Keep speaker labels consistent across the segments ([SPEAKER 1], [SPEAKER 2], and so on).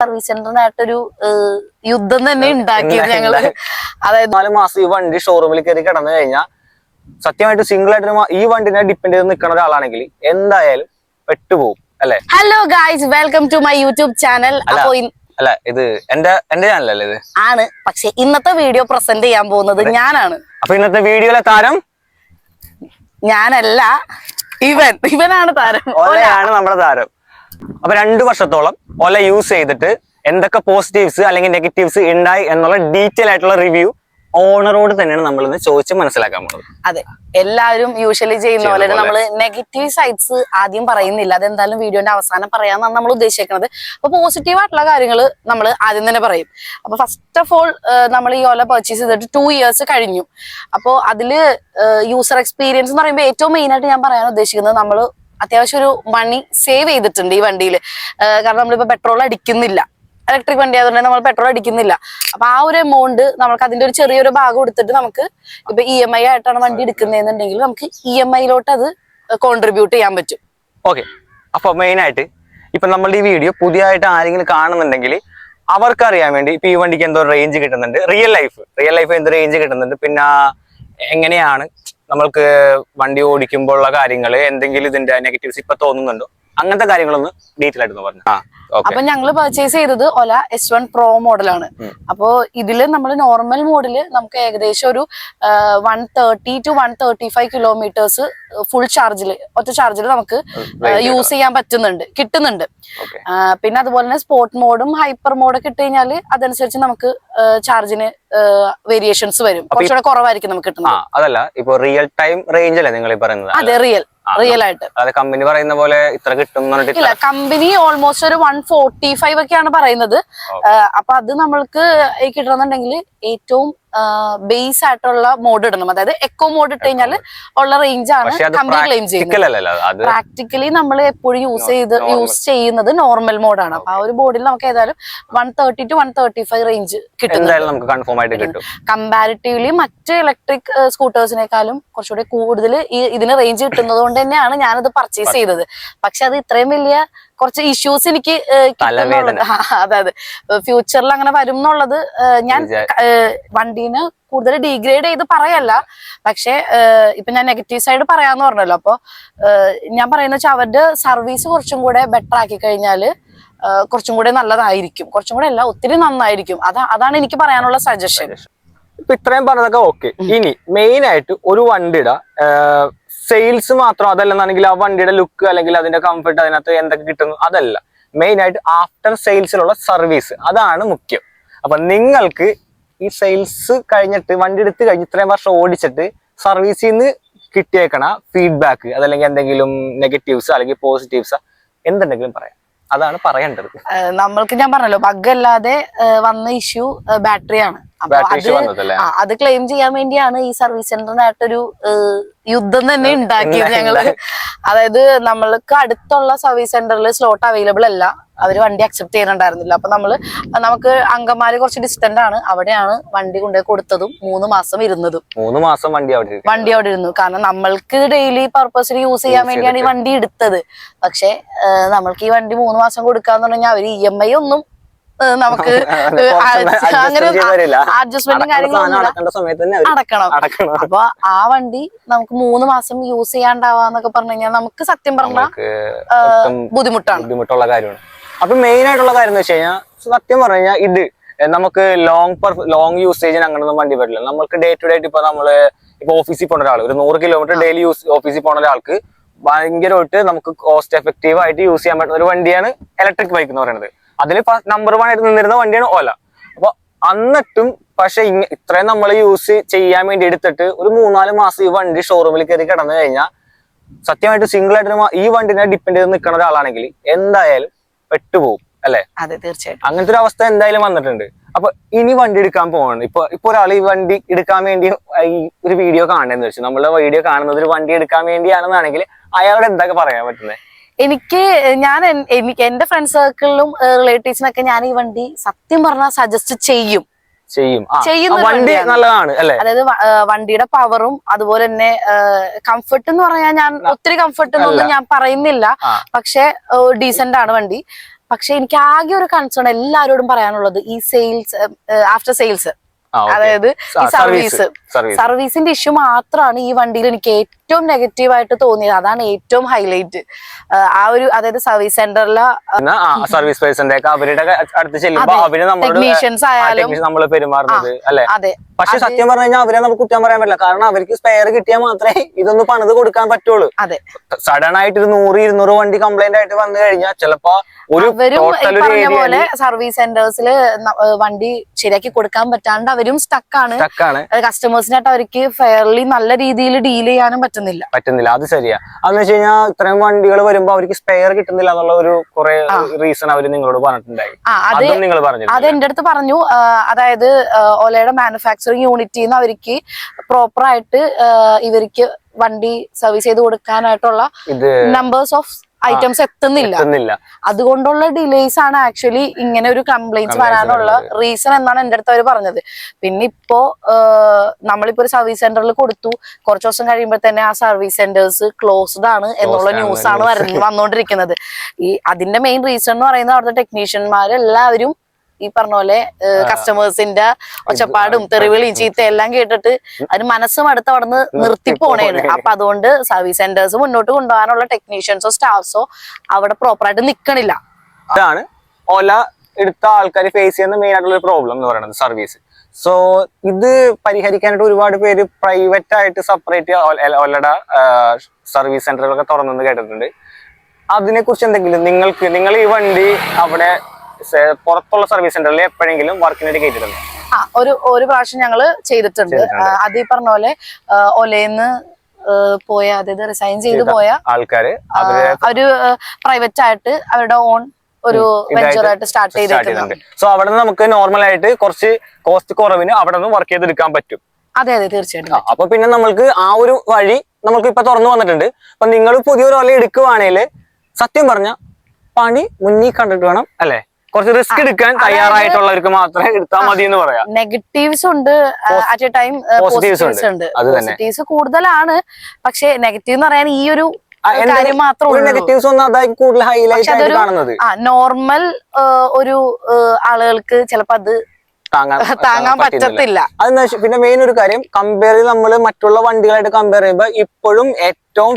[SPEAKER 1] Service സെന്ററിനായിട്ടൊരു യുദ്ധം തന്നെ ഉണ്ടാക്കിയത് ഞങ്ങൾ. അതായത്
[SPEAKER 2] നാല് മാസം ഈ വണ്ടി ഷോറൂമിൽ കയറി കിടന്നു കഴിഞ്ഞാൽ സത്യമായിട്ട് സിംഗിൾ ആയിട്ട് ഈ വണ്ടിനെ ഡിപ്പെൻഡ് ചെയ്ത് നിൽക്കുന്ന ഒരാളാണെങ്കിൽ എന്തായാലും പെട്ടുപോകും അല്ലെ?
[SPEAKER 1] Hello guys welcome to my YouTube channel
[SPEAKER 2] അല്ല.
[SPEAKER 1] അപ്പോ
[SPEAKER 2] അല്ല ഇത് എന്റെ എന്റെ ചാനലല്ലേ ഇത്?
[SPEAKER 1] ആണ്. പക്ഷെ ഇന്നത്തെ വീഡിയോ പ്രസന്റ് ചെയ്യാൻ പോകുന്നത് ഞാനാണ്.
[SPEAKER 2] അപ്പൊ ഇന്നത്തെ വീഡിയോയിലെ താരം?
[SPEAKER 1] ഞാനല്ല. ഇവൻ. ഇവനാണ് താരം.
[SPEAKER 2] ഒലയാണ് നമ്മുടെ താരം. അപ്പൊ രണ്ടു വർഷത്തോളം ഒല യൂസ് ചെയ്തിട്ട് എന്തൊക്കെ പോസിറ്റീവ്സ് അല്ലെങ്കിൽ നെഗറ്റീവ്സ് ഉണ്ടായി എന്നുള്ള ഡീറ്റെയിൽ ആയിട്ടുള്ള റിവ്യൂ ഓണറോട് തന്നെയാണ് നമ്മൾ ഇന്ന് ചോദിച്ച് മനസ്സിലാക്കാൻ പോകുന്നത്
[SPEAKER 1] അതെ. എല്ലാവരും യൂഷ്വലി ചെയ്യുന്ന പോലെ. നമ്മൾ നെഗറ്റീവ് സൈഡ്സ് ആദ്യം പറയുന്നില്ല. അതെന്തായാലും വീഡിയോന്റെ അവസാനം പറയാന്നാണ് നമ്മൾ ഉദ്ദേശിക്കുന്നത്. അപ്പൊ പോസിറ്റീവ് ആയിട്ടുള്ള കാര്യങ്ങൾ നമ്മൾ ആദ്യം തന്നെ പറയും. അപ്പൊ ഫസ്റ്റ് ഓഫ് ഓൾ നമ്മൾ ഈ ഓല പർച്ചേസ് ചെയ്തിട്ട് ടു ഇയേഴ്സ് കഴിഞ്ഞു. അപ്പോൾ അതിൽ യൂസർ എക്സ്പീരിയൻസ് എന്ന് പറയുമ്പോൾ ഏറ്റവും മെയിൻ ആയിട്ട് ഞാൻ പറയാൻ ഉദ്ദേശിക്കുന്നത് നമ്മൾ അത്യാവശ്യം ഒരു മണി സേവ് ചെയ്തിട്ടുണ്ട് ഈ വണ്ടിയിൽ കാരണം നമ്മളിപ്പോ പെട്രോൾ അടിക്കുന്നില്ല. ഇലക്ട്രിക് വണ്ടി ആയതുകൊണ്ട് നമ്മൾ പെട്രോൾ അടിക്കുന്നില്ല. അപ്പൊ ആ ഒരു എമൗണ്ട് നമുക്ക് അതിന്റെ ഒരു ചെറിയൊരു ഭാഗം കൊടുത്തിട്ട് നമുക്ക് ഇപ്പൊ ഇ എം ഐ ആയിട്ടാണ് വണ്ടി എടുക്കുന്നതെന്നുണ്ടെങ്കിൽ നമുക്ക് ഇ എം ഐയിലോട്ട് അത് കോൺട്രിബ്യൂട്ട് ചെയ്യാൻ പറ്റും.
[SPEAKER 2] ഓക്കെ അപ്പൊ മെയിൻ ആയിട്ട് ഇപ്പൊ നമ്മളുടെ ഈ വീഡിയോ പുതിയതായിട്ട് ആരെങ്കിലും കാണുന്നുണ്ടെങ്കിൽ അവർക്ക് അറിയാൻ വേണ്ടി ഇപ്പൊ ഈ വണ്ടിക്ക് എന്തോ റേഞ്ച് കിട്ടുന്നുണ്ട്. റിയൽ ലൈഫ് റിയൽ ലൈഫ് എന്തോ റേഞ്ച് കിട്ടുന്നുണ്ട്? പിന്നെ എങ്ങനെയാണ് നമ്മൾക്ക് വണ്ടി ഓടിക്കുമ്പോഴുള്ള കാര്യങ്ങൾ എന്തെങ്കിലും ഇതിന്റെ നെഗറ്റീവ്സ് ഇപ്പൊ തോന്നുന്നുണ്ടോ? അങ്ങനത്തെ കാര്യങ്ങളൊന്ന് ഡീറ്റെയിൽ ആയിട്ട് പറഞ്ഞു. ആ
[SPEAKER 1] അപ്പൊ ഞങ്ങൾ പർച്ചേസ് ചെയ്തത് ഒല എസ് വൺ പ്രോ മോഡലാണ്. അപ്പോ ഇതിൽ നമ്മൾ നോർമൽ മോഡിൽ നമുക്ക് ഏകദേശം ഒരു one thirty to one thirty five kilometres full ചാർജിൽ ഒറ്റ ചാർജിൽ നമുക്ക് യൂസ് ചെയ്യാൻ പറ്റുന്നുണ്ട് കിട്ടുന്നുണ്ട്. പിന്നെ അതുപോലെ തന്നെ സ്പോർട്ട് മോഡും ഹൈപ്പർ മോഡൊക്കെ ഇട്ട് കഴിഞ്ഞാൽ അതനുസരിച്ച് നമുക്ക് ചാർജിന് വേരിയേഷൻസ് വരും. കുറച്ചുകൂടെ കുറവായിരിക്കും നമുക്ക് കിട്ടുന്നത്.
[SPEAKER 2] അതല്ല ഇപ്പൊ റിയൽ ടൈം റേഞ്ച് അല്ലേ നിങ്ങൾ പറയുന്നത്?
[SPEAKER 1] അതെ റിയൽ റിയൽ ആയിട്ട്.
[SPEAKER 2] അതായത് കമ്പനി പറയുന്ന പോലെ ഇത്ര കിട്ടും
[SPEAKER 1] ഇല്ല കമ്പനി ഓൾമോസ്റ്റ് ഒരു വൺ ഫോർട്ടി ഫൈവ് ഒക്കെയാണ് പറയുന്നത്. അപ്പൊ അത് നമ്മൾക്ക് കിട്ടണമെന്നുണ്ടെങ്കിൽ ഏറ്റവും ബേസ് ആയിട്ടുള്ള മോഡ് ഇടണം. അതായത് എക്കോ മോഡ് ഇട്ട് കഴിഞ്ഞാൽ ഉള്ള റേഞ്ച് ആണ് കമ്പനി ക്ലെയിം ചെയ്യുന്നത്. പ്രാക്ടിക്കലി നമ്മൾ എപ്പോഴും യൂസ് ചെയ്ത് യൂസ് ചെയ്യുന്നത് നോർമൽ മോഡാണ് അപ്പൊ ആ ഒരു ബോർഡിൽ നമുക്ക് ഏതായാലും one thirty to one thirty five range
[SPEAKER 2] കിട്ടും.
[SPEAKER 1] കമ്പാരിറ്റീവ്ലി മറ്റ് ഇലക്ട്രിക് സ്കൂട്ടേഴ്സിനേക്കാളും കുറച്ചുകൂടി കൂടുതൽ ഈ ഇതിന് റേഞ്ച് കിട്ടുന്നത് കൊണ്ട് തന്നെയാണ് ഞാനത് പർച്ചേസ് ചെയ്തത്. പക്ഷെ അത് ഇത്രയും വലിയ കുറച്ച് ഇഷ്യൂസ് എനിക്ക് അതെ അതെ. ഫ്യൂച്ചറിൽ അങ്ങനെ വരും എന്നുള്ളത് ഞാൻ വണ്ടീന് കൂടുതൽ ഡീഗ്രേഡ് ചെയ്ത് പറയല്ല. പക്ഷെ ഇപ്പൊ ഞാൻ നെഗറ്റീവ് സൈഡ് പറയാന്ന് പറഞ്ഞല്ലോ. അപ്പൊ ഞാൻ പറയുന്ന വെച്ചാൽ അവരുടെ സർവീസ് കുറച്ചും കൂടെ ബെറ്റർ ആക്കി കഴിഞ്ഞാൽ കുറച്ചും കൂടെ നല്ലതായിരിക്കും. കുറച്ചും കൂടെ അല്ല ഒത്തിരി നന്നായിരിക്കും. അതാ അതാണ് എനിക്ക് പറയാനുള്ള സജഷൻ
[SPEAKER 2] ഇപ്പൊ ഇത്രയും പറഞ്ഞതൊക്കെ ഓക്കെ ഇനി മെയിൻ ആയിട്ട് ഒരു വണ്ടിയുടെ സെയിൽസ് മാത്രം അതല്ലെന്നാണെങ്കിൽ ആ വണ്ടിയുടെ ലുക്ക് അല്ലെങ്കിൽ അതിന്റെ കംഫർട്ട് അതിനകത്ത് എന്തൊക്കെ കിട്ടുന്നു അതല്ല. മെയിൻ ആയിട്ട് ആഫ്റ്റർ സെയിൽസിലുള്ള സർവീസ് അതാണ് മുഖ്യം. അപ്പൊ നിങ്ങൾക്ക് ഈ സെയിൽസ് കഴിഞ്ഞിട്ട് വണ്ടി എടുത്ത് കഴിഞ്ഞ് ഇത്രയും വർഷം ഓടിച്ചിട്ട് സർവീസിൽ നിന്ന് കിട്ടിയേക്കണ ഫീഡ്ബാക്ക് അതല്ലെങ്കിൽ എന്തെങ്കിലും നെഗറ്റീവ്സ് അല്ലെങ്കിൽ പോസിറ്റീവ്സ് എന്തുണ്ടെങ്കിലും പറയാം. അതാണ് പറയേണ്ടത്.
[SPEAKER 1] നമ്മൾക്ക് ഞാൻ പറഞ്ഞല്ലോ ബഗ് അല്ലാതെ വന്ന ഇഷ്യൂ ബാറ്ററിയാണ് അത് ക്ലെയിം ചെയ്യാൻ വേണ്ടിയാണ് ഈ സർവീസ് സെന്ററിനായിട്ടൊരു യുദ്ധം തന്നെ ഉണ്ടാക്കിയത് ഞങ്ങൾ. അതായത് നമ്മൾക്ക് അടുത്തുള്ള സർവീസ് സെന്ററിൽ സ്ലോട്ട് അവൈലബിൾ അല്ല. അവർ വണ്ടി അക്സെപ്റ്റ് ചെയ്യുന്നുണ്ടായിരുന്നില്ല. അപ്പൊ നമ്മൾ നമുക്ക് അങ്കമാലി കുറച്ച് ഡിസ്റ്റന്റ് ആണ്. അവിടെയാണ് വണ്ടി കൊണ്ടുപോയി കൊടുത്തതും മൂന്ന് മാസം ഇരുന്നതും.
[SPEAKER 2] മൂന്ന് മാസം വണ്ടി അവിടെ.
[SPEAKER 1] വണ്ടി അവിടെ ഇരുന്നു. കാരണം നമ്മൾക്ക് ഡെയിലി പർപ്പസിന് യൂസ് ചെയ്യാൻ വേണ്ടിയാണ് ഈ വണ്ടി എടുത്തത്. പക്ഷെ നമ്മൾക്ക് ഈ വണ്ടി മൂന്ന് മാസം കൊടുക്കാന്ന് പറഞ്ഞാൽ അവർ ഇ എം ഐ ഒന്നും നമുക്ക് അങ്ങനെ അഡ്ജസ്റ്റ്മെന്റും അടക്കണം അപ്പൊ ആ വണ്ടി നമുക്ക് മൂന്ന് മാസം യൂസ് ചെയ്യാണ്ടാവാന്നൊക്കെ പറഞ്ഞു കഴിഞ്ഞാൽ നമുക്ക് സത്യം പറഞ്ഞാൽ ബുദ്ധിമുട്ടാണ്.
[SPEAKER 2] ബുദ്ധിമുട്ടുള്ള കാര്യമാണ്. അപ്പൊ മെയിൻ ആയിട്ടുള്ള കാര്യം എന്ന് വെച്ച് കഴിഞ്ഞാൽ സത്യം പറഞ്ഞു കഴിഞ്ഞാൽ ഇത് നമുക്ക് ലോങ് ലോങ് യൂസേജിന് അങ്ങനൊന്നും വണ്ടി പറ്റില്ല നമുക്ക് ഡേ ടു ഡേ ഇപ്പൊ നമ്മൾ ഇപ്പൊ ഓഫീസിൽ പോണ ഒരാൾ ഒരു നൂറ് കിലോമീറ്റർ ഡെയിലി യൂസ് ഓഫീസിൽ പോണ ഒരാൾക്ക് ഭയങ്കരമായിട്ട് നമുക്ക് കോസ്റ്റ് എഫക്റ്റീവ് ആയിട്ട് യൂസ് ചെയ്യാൻ പറ്റുന്ന ഒരു വണ്ടിയാണ് ഇലക്ട്രിക് ബൈക്ക് എന്ന് പറയുന്നത്. അതിൽ നമ്പർ വൺ ആയിട്ട് നിന്നിരുന്ന വണ്ടിയാണ് ഓല. അപ്പൊ എന്നിട്ടും പക്ഷെ ഇങ്ങ ഇത്രയും നമ്മൾ യൂസ് ചെയ്യാൻ വേണ്ടി എടുത്തിട്ട് ഒരു മൂന്നാൽ മാസം ഈ വണ്ടി ഷോറൂമിൽ കയറി കിടന്നു കഴിഞ്ഞാൽ സത്യമായിട്ട് സിംഗിൾ ആയിട്ട് ഈ വണ്ടിനെ ഡിപ്പെൻഡ് ചെയ്ത് നിൽക്കുന്ന ഒരാളാണെങ്കിൽ എന്തായാലും പെട്ടുപോകും അല്ലെ?
[SPEAKER 1] അതെ തീർച്ചയായിട്ടും.
[SPEAKER 2] അങ്ങനത്തെ ഒരു അവസ്ഥ എന്തായാലും വന്നിട്ടുണ്ട്. അപ്പൊ ഇനി വണ്ടി എടുക്കാൻ പോകണം ഇപ്പൊ ഇപ്പൊ ഒരാൾ ഈ വണ്ടി എടുക്കാൻ വേണ്ടി ഈ ഒരു വീഡിയോ കാണുന്നതെന്ന് വെച്ചു നമ്മളെ വീഡിയോ കാണുന്നത് ഒരു വണ്ടി എടുക്കാൻ വേണ്ടിയാണെന്നാണെങ്കിൽ അയാളോട് എന്തൊക്കെ പറയാൻ പറ്റുന്നത്
[SPEAKER 1] എനിക്ക് ഞാൻ എനിക്ക് എന്റെ ഫ്രണ്ട് സർക്കിളിലും റിലേറ്റീവ്സിനൊക്കെ ഞാൻ ഈ വണ്ടി സത്യം പറഞ്ഞാൽ സജസ്റ്റ് ചെയ്യും.
[SPEAKER 2] ചെയ്യും. വണ്ടി നല്ലതാണ് അല്ലേ?
[SPEAKER 1] അതായത് വണ്ടിയുടെ പവറും അതുപോലെ തന്നെ കംഫർട്ട് എന്ന് പറഞ്ഞാൽ ഞാൻ ഒത്തിരി കംഫർട്ട് എന്നൊന്നും ഞാൻ പറയുന്നില്ല. പക്ഷെ ഡീസെന്റ് ആണ് വണ്ടി. പക്ഷെ എനിക്ക് ആകെ ഒരു കൺസേൺ എല്ലാരോടും പറയാനുള്ളത് ഈ സെയിൽസ് ആഫ്റ്റർ സെയിൽസ് അതായത് ഈ സർവീസ് സർവീസിന്റെ ഇഷ്യൂ മാത്രമാണ് ഈ വണ്ടിയിൽ എനിക്ക് ഏറ്റവും നെഗറ്റീവ് ആയിട്ട് തോന്നിയത്. അതാണ് ഏറ്റവും ഹൈലൈറ്റ് ആ ഒരു അതായത് സർവീസ് സെന്ററിലെ
[SPEAKER 2] സർവീസ് പേഴ്സന്റെ ഒക്കെ അവരുടെ അടുത്ത് ചെല്ലുമ്പോ
[SPEAKER 1] അതെ.
[SPEAKER 2] അവർ നമ്മളോട്
[SPEAKER 1] ടെക്നീഷ്യൻസ് ആയാലും
[SPEAKER 2] നമ്മൾ പെരുമാറുന്നത് അല്ലെ?
[SPEAKER 1] അതെ.
[SPEAKER 2] പക്ഷെ സത്യം പറഞ്ഞു കഴിഞ്ഞാൽ അവരെ നമുക്ക് കുറ്റം പറയാൻ പറ്റില്ല. കാരണം അവർക്ക് സ്പെയർ കിട്ടിയാൽ മാത്രമേ ഇതൊന്ന് പണിത് കൊടുക്കാൻ പറ്റുള്ളൂ.
[SPEAKER 1] അതെ.
[SPEAKER 2] സഡൻ ആയിട്ട് ഒരു നൂറ് ഇരുന്നൂറ് വണ്ടി കംപ്ലൈന്റ് ആയിട്ട് വന്നു കഴിഞ്ഞാൽ ചിലപ്പോ ഒരു
[SPEAKER 1] പറഞ്ഞ പോലെ സർവീസ് സെന്റേഴ്സിൽ വണ്ടി ശരിയാക്കി കൊടുക്കാൻ പറ്റാണ്ട് അവരും സ്റ്റക്കാണ് കസ്റ്റമേഴ്സിനായിട്ട് അവർക്ക് ഫെയർലി നല്ല രീതിയിൽ ഡീൽ ചെയ്യാനും പറ്റുന്നില്ല.
[SPEAKER 2] പറ്റുന്നില്ല. അത് ശരിയാ. അതെന്ന് വെച്ച് കഴിഞ്ഞാൽ ഇത്രയും വണ്ടികൾ വരുമ്പോ അവർക്ക് സ്പെയർ കിട്ടുന്നില്ല എന്നുള്ള ഒരു കുറെ റീസൺ അവർ നിങ്ങളോട് പറഞ്ഞിട്ടുണ്ടായി.
[SPEAKER 1] അത്
[SPEAKER 2] നിങ്ങൾ പറഞ്ഞു
[SPEAKER 1] അത് എന്റെ അടുത്ത് പറഞ്ഞു. അതായത് ഓലയുടെ മാനുഫാക്ചറിങ് യൂണിറ്റിൽ നിന്ന് അവർക്ക് പ്രോപ്പർ ആയിട്ട് ഇവർക്ക് വണ്ടി സർവീസ് ചെയ്ത് കൊടുക്കാനായിട്ടുള്ള നമ്പേഴ്സ് ഓഫ് ഐറ്റംസ് എത്തുന്നില്ല.
[SPEAKER 2] എത്തുന്നില്ല.
[SPEAKER 1] അതുകൊണ്ടുള്ള ഡിലേസ് ആണ് ആക്ച്വലി ഇങ്ങനെ ഒരു
[SPEAKER 2] കംപ്ലൈന്റ്
[SPEAKER 1] വരാനുള്ള റീസൺ എന്നാണ് എന്റെ അടുത്ത് അവർ പറഞ്ഞത്. പിന്നെ ഇപ്പോ നമ്മളിപ്പോ ഒരു സർവീസ് സെന്ററിൽ കൊടുത്തു. കുറച്ച് ദിവസം കഴിയുമ്പോൾ തന്നെ ആ സർവീസ് സെന്റേഴ്സ് ക്ലോസ്ഡ് ആണ് എന്നുള്ള ന്യൂസ് ആണ്. വന്നുകൊണ്ടിരിക്കുന്നത് ഈ അതിന്റെ മെയിൻ റീസൺ എന്ന് പറയുന്നത് അവിടുത്തെ ടെക്നീഷ്യന്മാരെല്ലാവരും ഈ പറഞ്ഞ പോലെ കസ്റ്റമേഴ്സിന്റെ ഒച്ചപ്പാടും തെറിവിളിയും ചീത്ത എല്ലാം കേട്ടിട്ട് അതിന് മനസ്സും അടുത്ത് അവിടെ നിന്ന് നിർത്തി പോണേണ്
[SPEAKER 2] പോണേണ്.
[SPEAKER 1] അപ്പൊ അതുകൊണ്ട് സർവീസ് സെന്റേഴ്സ് മുന്നോട്ട് കൊണ്ടുപോകാനുള്ള ടെക്നീഷ്യൻസോ സ്റ്റാഫ്സോ അവിടെ പ്രോപ്പറായിട്ട് നിക്കണില്ല.
[SPEAKER 2] അതാണ് ഓല എടുത്ത ആൾക്കാർ ഫേസ് ചെയ്യുന്ന മെയിൻ ആയിട്ടുള്ള ഒരു പ്രോബ്ലം എന്ന് പറയുന്നത് സർവീസ് സോ ഇത് പരിഹരിക്കാനായിട്ട് ഒരുപാട് പേര് പ്രൈവറ്റ് ആയിട്ട് സെപ്പറേറ്റ് ഓലയുടെ സർവീസ് സെന്ററുകളൊക്കെ തുറന്നെന്ന് കേട്ടിട്ടുണ്ട്. അതിനെ കുറിച്ച് എന്തെങ്കിലും നിങ്ങൾക്ക് നിങ്ങൾ ഈ വണ്ടി അവിടെ പുറത്തുള്ള സർവീസ് സെന്ററിൽ എപ്പോഴെങ്കിലും വർക്കിനായിട്ട് കേട്ടിട്ടുണ്ട്
[SPEAKER 1] ആ ഒരു ഒരു പ്രാവശ്യം ഞങ്ങൾ ചെയ്തിട്ടുണ്ട്. അത് ഈ പറഞ്ഞ പോലെ ഒലേന്ന് പോയ അതായത് റിസൈൻ ചെയ്ത് പോയ
[SPEAKER 2] ആൾക്കാര്
[SPEAKER 1] അവർ പ്രൈവറ്റ് ആയിട്ട് അവരുടെ ഓൺ ഒരു വെഞ്ചർ ആയിട്ട് സ്റ്റാർട്ട് ചെയ്തിട്ടുണ്ട്.
[SPEAKER 2] സോ അവിടെ നമുക്ക് നോർമൽ ആയിട്ട് കുറച്ച് കോസ്റ്റ് കുറവിന് അവിടെ നിന്ന് വർക്ക് ചെയ്തെടുക്കാൻ പറ്റും.
[SPEAKER 1] അതെ അതെ തീർച്ചയായിട്ടും.
[SPEAKER 2] അപ്പൊ പിന്നെ നമ്മൾക്ക് ആ ഒരു വഴി നമ്മൾക്ക് ഇപ്പൊ തുറന്നു വന്നിട്ടുണ്ട്. അപ്പൊ നിങ്ങൾ പുതിയൊരു ഒല എടുക്കുവാണെങ്കിൽ സത്യം പറഞ്ഞ പണി മുന്നിൽ കണ്ടിട്ട് വേണം അല്ലെ? കുറച്ച് റിസ്ക് എടുക്കാൻ തയ്യാറായിട്ടുള്ളവർക്ക് മാത്രമേ എടുത്താൽ മതി എന്ന് പറയാം.
[SPEAKER 1] നെഗറ്റീവ്സ് ഉണ്ട് അറ്റ് എ ടൈം പോസിറ്റീവ്സ്
[SPEAKER 2] ഉണ്ട്.
[SPEAKER 1] പോസിറ്റീവ്സ് കൂടുതലാണ് പക്ഷെ നെഗറ്റീവ് എന്ന് പറയാൻ ഈ ഒരു നോർമൽ ഒരു ആളുകൾക്ക് ചിലപ്പോ അത്
[SPEAKER 2] താങ്ങാൻ.
[SPEAKER 1] പറ്റത്തില്ല.
[SPEAKER 2] പിന്നെ മെയിൻ ഒരു കാര്യം കമ്പയർ ചെയ്ത് നമ്മൾ മറ്റുള്ള വണ്ടികളായിട്ട് കമ്പയർ ചെയ്യുമ്പോൾ ഇപ്പോഴും ഏറ്റവും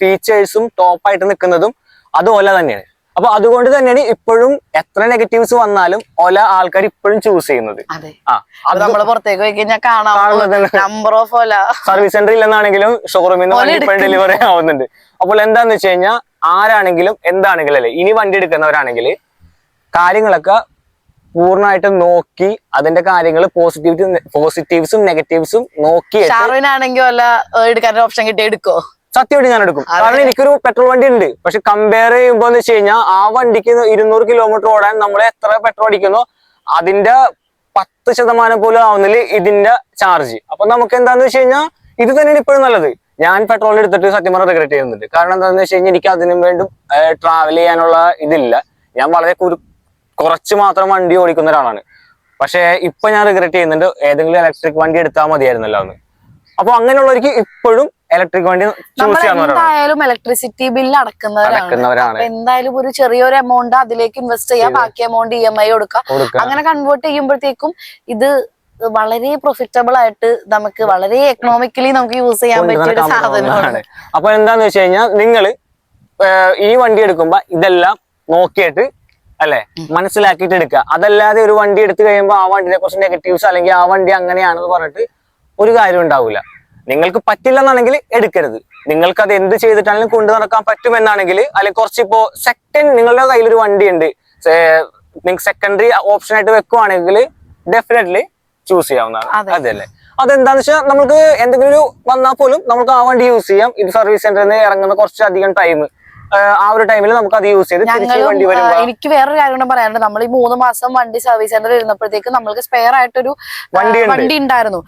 [SPEAKER 2] ഫീച്ചേഴ്സും ടോപ്പായിട്ട് നിൽക്കുന്നതും അതുപോലെ തന്നെയാണ്. അപ്പൊ അതുകൊണ്ട് തന്നെയാണ് ഇപ്പോഴും എത്ര നെഗറ്റീവ്സ് വന്നാലും ഒല ആൾക്കാർ ഇപ്പോഴും ചൂസ് ചെയ്യുന്നത്.
[SPEAKER 1] നമ്മൾ പുറത്തേക്ക് പോയി കഴിഞ്ഞാൽ കാണാം number of Ola.
[SPEAKER 2] Service centre ഇല്ലെന്നാണെങ്കിലും ഷോറൂമിൽ നിന്ന് ഇപ്പോഴും ഡെലിവറി ആവുന്നുണ്ട്. അപ്പോൾ എന്താന്ന് വെച്ച് കഴിഞ്ഞാൽ ആരാണെങ്കിലും എന്താണെങ്കിലും അല്ലെ ഇനി വണ്ടി എടുക്കുന്നവരാണെങ്കിൽ കാര്യങ്ങളൊക്കെ പൂർണമായിട്ട് നോക്കി അതിന്റെ കാര്യങ്ങൾ പോസിറ്റീവ് പോസിറ്റീവ്സും നെഗറ്റീവ്സും നോക്കി
[SPEAKER 1] ഷാറുവിനാണെങ്കിൽ ഓപ്ഷൻ കിട്ടി എടുക്കോ?
[SPEAKER 2] സത്യമായിട്ട് ഞാൻ എടുക്കും കാരണം എനിക്കൊരു പെട്രോൾ വണ്ടി ഉണ്ട് പക്ഷെ കമ്പയർ ചെയ്യുമ്പോൾ എന്ന് വെച്ച് കഴിഞ്ഞാൽ ആ വണ്ടിക്ക് ഇരുന്നൂറ് കിലോമീറ്റർ ഓടാൻ നമ്മൾ എത്ര പെട്രോൾ അടിക്കുന്നു അതിന്റെ പത്ത് ശതമാനം പോലും ആവുന്നില്ല ഇതിന്റെ ചാർജ് അപ്പൊ നമുക്ക് എന്താന്ന് വെച്ച് കഴിഞ്ഞാൽ ഇത് തന്നെയാണ് ഇപ്പോഴും നല്ലത്. ഞാൻ പെട്രോൾ എടുത്തിട്ട് സത്യം പറഞ്ഞ റിഗ്രറ്റ് ചെയ്യുന്നുണ്ട്. കാരണം എന്താണെന്ന് വെച്ച് കഴിഞ്ഞാൽ എനിക്ക് അതിനും വേണ്ടി ട്രാവൽ ചെയ്യാനുള്ള ഇതില്ല. ഞാൻ വളരെ കുറച്ച് മാത്രം വണ്ടി ഓടിക്കുന്ന ഒരാളാണ്. പക്ഷെ ഇപ്പൊ ഞാൻ റിഗ്രറ്റ് ചെയ്യുന്നുണ്ട് ഏതെങ്കിലും ഇലക്ട്രിക് വണ്ടി എടുത്താൽ മതിയായിരുന്നല്ലോ എന്ന്. അപ്പൊ അങ്ങനെയുള്ളവർക്ക് ഇപ്പോഴും ഇലക്ട്രിക് വണ്ടി ചൂസ്
[SPEAKER 1] എന്തായാലും ഇലക്ട്രിസിറ്റി ബില്ല് അടക്കുന്നവരാണ്. എന്തായാലും ഒരു ചെറിയൊരു എമൗണ്ട് അതിലേക്ക് ഇൻവെസ്റ്റ് ചെയ്യാം. ബാക്കി എമൗണ്ട് ഇ എം ഐ കൊടുക്കാം. അങ്ങനെ കൺവേർട്ട് ചെയ്യുമ്പോഴത്തേക്കും ഇത് വളരെ പ്രൊഫിറ്റബിൾ ആയിട്ട് നമുക്ക് വളരെ എക്കണോമിക്കലി നമുക്ക് യൂസ് ചെയ്യാൻ പറ്റിയ സാധനമാണ്.
[SPEAKER 2] അപ്പൊ എന്താന്ന് വെച്ച് കഴിഞ്ഞാൽ നിങ്ങൾ ഈ വണ്ടി എടുക്കുമ്പോ ഇതെല്ലാം നോക്കിയിട്ട് അല്ലെ മനസ്സിലാക്കിയിട്ട് എടുക്കുക. അതല്ലാതെ ഒരു വണ്ടി എടുത്തു കഴിയുമ്പോൾ ആ വണ്ടിനെ കുറച്ച് നെഗറ്റീവ്സ് അല്ലെങ്കിൽ ആ വണ്ടി അങ്ങനെയാണെന്ന് പറഞ്ഞിട്ട് ഒരു കാര്യം ഉണ്ടാവില്ല നിങ്ങൾക്ക് പറ്റില്ല എന്നാണെങ്കിൽ എടുക്കരുത്. നിങ്ങൾക്ക് അത് എന്ത് ചെയ്തിട്ടാണെങ്കിലും കൊണ്ടു നടക്കാൻ പറ്റുമെന്നാണെങ്കിൽ അല്ലെങ്കിൽ കുറച്ചിപ്പോ സെക്കൻഡ് നിങ്ങളുടെ കയ്യിൽ ഒരു വണ്ടി ഉണ്ട് നിങ്ങൾക്ക് സെക്കൻഡറി ഓപ്ഷൻ ആയിട്ട് വെക്കുവാണെങ്കിൽ ഡെഫിനറ്റ്ലി ചൂസ് ചെയ്യാവുന്നതാണ്.
[SPEAKER 1] അതെ.
[SPEAKER 2] അതല്ലേ? അതെന്താന്ന് വെച്ചാൽ നമുക്ക് എന്തെങ്കിലും ഒരു വന്നാൽ പോലും നമുക്ക് ആ വണ്ടി യൂസ് ചെയ്യാം. ഇത് സർവീസ് സെന്ററിൽ നിന്ന് ഇറങ്ങുന്ന കുറച്ചധികം ടൈം ആ ഒരു ടൈമിൽ നമുക്ക് അത് യൂസ് ചെയ്ത് വണ്ടി
[SPEAKER 1] എനിക്ക് വേറൊരു കാര്യം കൂടെ പറയാനുണ്ട്. നമ്മൾ ഈ മൂന്ന് മാസം വണ്ടി സർവീസ് സെന്റർ ഇരുന്നപ്പോഴത്തേക്ക് നമ്മൾക്ക് സ്പെയർ ആയിട്ടൊരു വണ്ടി ഉണ്ടായിരുന്നു.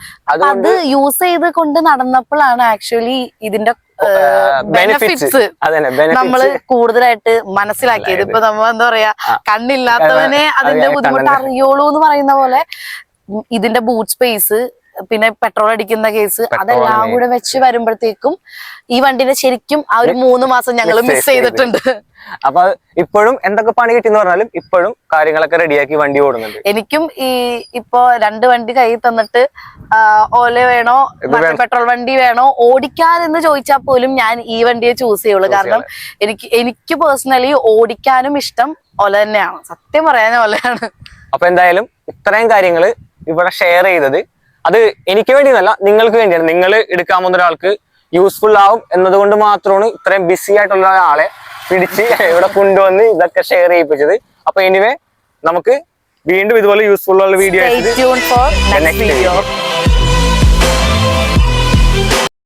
[SPEAKER 1] അത് യൂസ് ചെയ്ത് കൊണ്ട് നടന്നപ്പോഴാണ് ആക്ച്വലി ഇതിന്റെ
[SPEAKER 2] ബെനിഫിറ്റ്സ് നമ്മൾ
[SPEAKER 1] കൂടുതലായിട്ട് മനസ്സിലാക്കിയത്. ഇപ്പൊ നമ്മൾ എന്താ പറയാ കണ്ണില്ലാത്തവനെ അതിന്റെ ബുദ്ധിമുട്ട്
[SPEAKER 2] അറിയുള്ളൂ
[SPEAKER 1] അറിയോളൂ എന്ന് പറയുന്ന പോലെ ഇതിന്റെ ബൂട്ട് സ്പേസ് പിന്നെ പെട്രോൾ അടിക്കുന്ന കേസ് അതെല്ലാം കൂടെ വെച്ച് വരുമ്പോഴത്തേക്കും ഈ വണ്ടിനെ ശരിക്കും ആ ഒരു മൂന്ന് മാസം ഞങ്ങൾ മിസ് ചെയ്തിട്ടുണ്ട്.
[SPEAKER 2] അപ്പൊ ഇപ്പോഴും എന്തൊക്കെ പണി കിട്ടിയെന്ന് പറഞ്ഞാലും ഇപ്പോഴും കാര്യങ്ങളൊക്കെ റെഡിയാക്കി വണ്ടി ഓടുന്നുണ്ട്.
[SPEAKER 1] എനിക്കും ഈ ഇപ്പോ രണ്ട് വണ്ടി കയ്യിൽ തന്നിട്ട് ഓല വേണോ പെട്രോൾ വണ്ടി വേണോ ഓടിക്കാനെന്ന് ചോദിച്ചാൽ പോലും ഞാൻ ഈ വണ്ടിയെ ചൂസ് ചെയ്യുള്ളൂ. കാരണം എനിക്ക് എനിക്ക് പേഴ്സണലി ഓടിക്കാനും ഇഷ്ടം ഓല തന്നെയാണ്. സത്യം പറയാൻ ഓലയാണ്.
[SPEAKER 2] അപ്പൊ എന്തായാലും ഇത്രയും കാര്യങ്ങൾ ഇവിടെ ഷെയർ ചെയ്തത് അത് എനിക്ക് വേണ്ടി എന്നല്ല നിങ്ങൾക്ക് വേണ്ടിയാണ്. നിങ്ങൾ എടുക്കാൻ പോകുന്ന ഒരാൾക്ക് യൂസ്ഫുൾ ആവും എന്നതുകൊണ്ട് മാത്രമാണ് ഇത്രയും ബിസി ആയിട്ടുള്ള ഒരാളെ പിടിച്ച് ഇവിടെ കൊണ്ടുവന്ന് ഇതൊക്കെ ഷെയർ ചെയ്യിപ്പിച്ചത്. അപ്പൊ എനിവേ നമുക്ക് വീണ്ടും ഇതുപോലെ യൂസ്ഫുൾ ഉള്ള വീഡിയോ